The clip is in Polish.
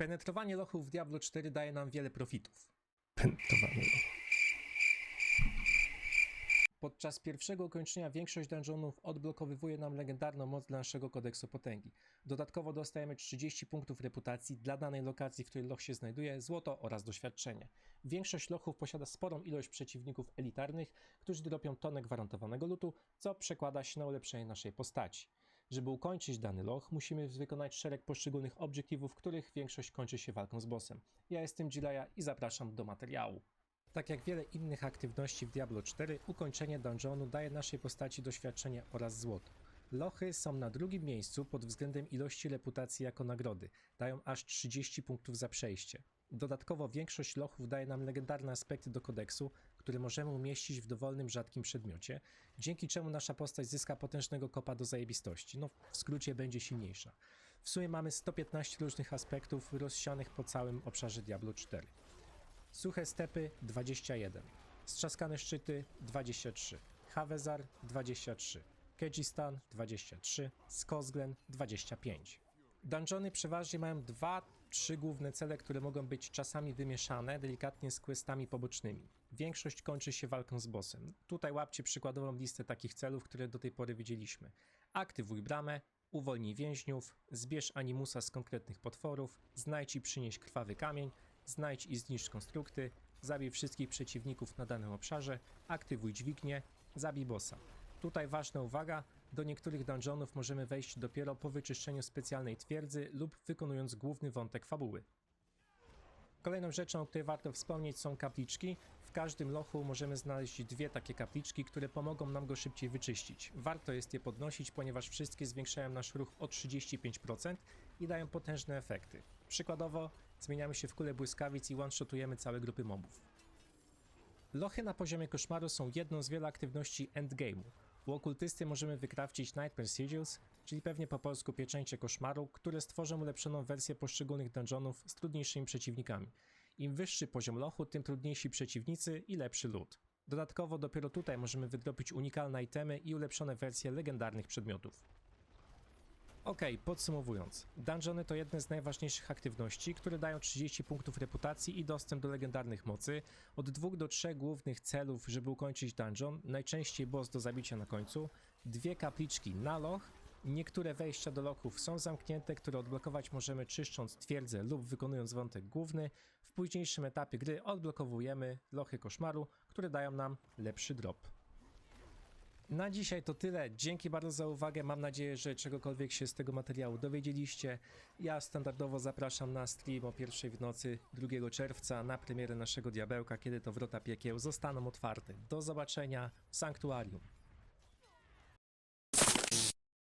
Penetrowanie lochów w Diablo 4 daje nam wiele profitów. Penetrowanie lochów. Podczas pierwszego ukończenia większość dungeonów odblokowywuje nam legendarną moc dla naszego kodeksu potęgi. Dodatkowo dostajemy 30 punktów reputacji dla danej lokacji, w której loch się znajduje, złoto oraz doświadczenie. Większość lochów posiada sporą ilość przeciwników elitarnych, którzy dropią tonę gwarantowanego lutu, co przekłada się na ulepszenie naszej postaci. Żeby ukończyć dany loch, musimy wykonać szereg poszczególnych obiektywów, których większość kończy się walką z bossem. Ja jestem Jilaya i zapraszam do materiału. Tak jak wiele innych aktywności w Diablo 4, ukończenie dungeonu daje naszej postaci doświadczenie oraz złoto. Lochy są na drugim miejscu pod względem ilości reputacji jako nagrody. Dają aż 30 punktów za przejście. Dodatkowo większość lochów daje nam legendarne aspekty do kodeksu, które możemy umieścić w dowolnym rzadkim przedmiocie, dzięki czemu nasza postać zyska potężnego kopa do zajebistości. No, w skrócie będzie silniejsza. W sumie mamy 115 różnych aspektów rozsianych po całym obszarze Diablo 4. Suche stepy 21, strzaskane szczyty 23, Havezar 23, Kyrgyzstan 23, Skosglen 25. Dungeony przeważnie mają dwa, trzy główne cele, które mogą być czasami wymieszane delikatnie z questami pobocznymi. Większość kończy się walką z bossem. Tutaj łapcie przykładową listę takich celów, które do tej pory widzieliśmy. Aktywuj bramę, uwolnij więźniów, zbierz animusa z konkretnych potworów, znajdź i przynieś krwawy kamień, znajdź i zniszcz konstrukty, zabij wszystkich przeciwników na danym obszarze, aktywuj dźwignię, zabij bossa. Tutaj ważna uwaga, do niektórych dungeonów możemy wejść dopiero po wyczyszczeniu specjalnej twierdzy lub wykonując główny wątek fabuły. Kolejną rzeczą, o której warto wspomnieć są kapliczki. W każdym lochu możemy znaleźć dwie takie kapliczki, które pomogą nam go szybciej wyczyścić. Warto jest je podnosić, ponieważ wszystkie zwiększają nasz ruch o 35% i dają potężne efekty. Przykładowo zmieniamy się w kulę błyskawic i one-shotujemy całe grupy mobów. Lochy na poziomie koszmaru są jedną z wielu aktywności endgame'u. U okultysty możemy wykrawcić Nightmare Sigils, czyli pewnie po polsku pieczęcie koszmaru, które stworzą ulepszoną wersję poszczególnych dungeonów z trudniejszymi przeciwnikami. Im wyższy poziom lochu, tym trudniejsi przeciwnicy i lepszy loot. Dodatkowo dopiero tutaj możemy wydropić unikalne itemy i ulepszone wersje legendarnych przedmiotów. Okej, podsumowując. Dungeony to jedne z najważniejszych aktywności, które dają 30 punktów reputacji i dostęp do legendarnych mocy, od 2 do 3 głównych celów, żeby ukończyć dungeon, najczęściej boss do zabicia na końcu, dwie kapliczki na loch, niektóre wejścia do lochów są zamknięte, które odblokować możemy czyszcząc twierdzę lub wykonując wątek główny. W późniejszym etapie gry odblokowujemy lochy koszmaru, które dają nam lepszy drop. Na dzisiaj to tyle. Dzięki bardzo za uwagę. Mam nadzieję, że czegokolwiek się z tego materiału dowiedzieliście. Ja standardowo zapraszam na stream o pierwszej w nocy 2 czerwca na premierę naszego diabełka, kiedy to wrota piekieł zostaną otwarte. Do zobaczenia w sanktuarium.